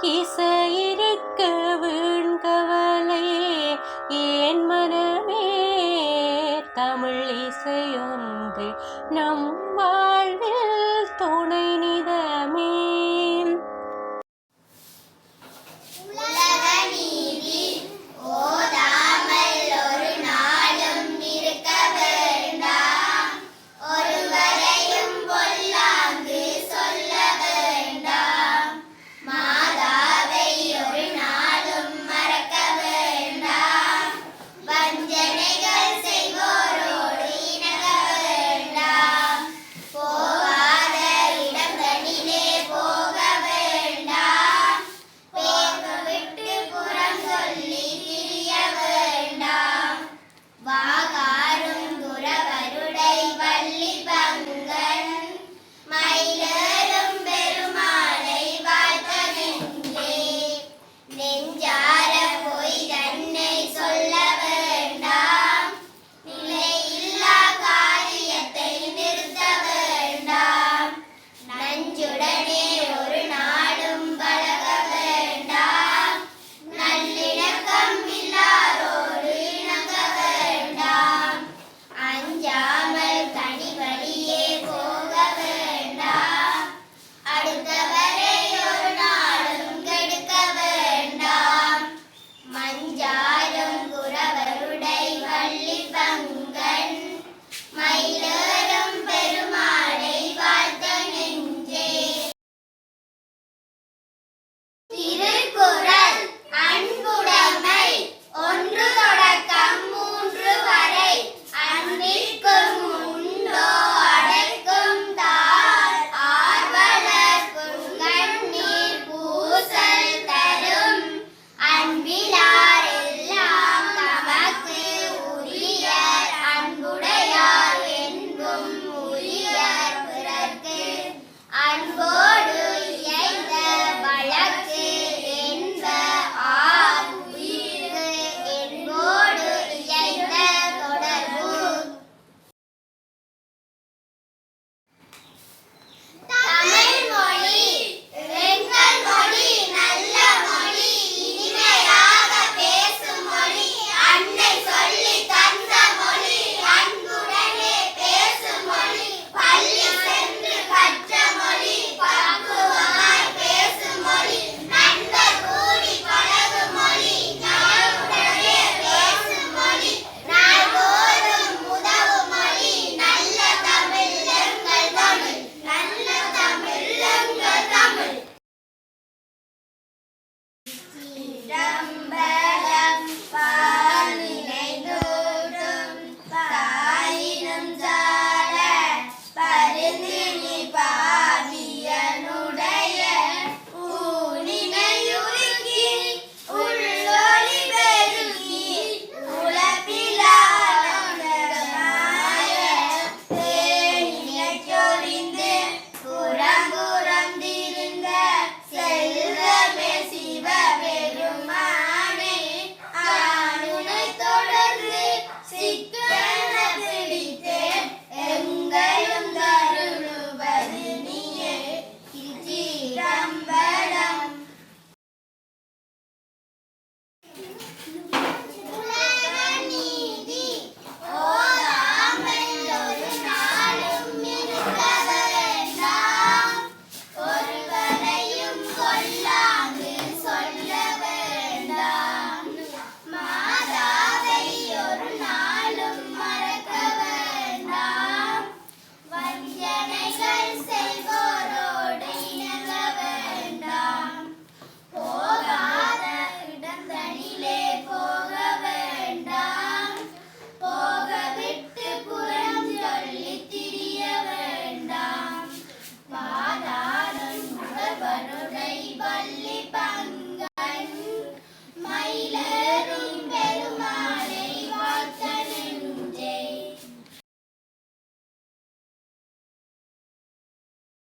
இசை இருக்க வீண்கவலை ஏன் மனமே தமிழ் இசையொன்று நம் வாழ்வில் துணை நிதமே? and birds.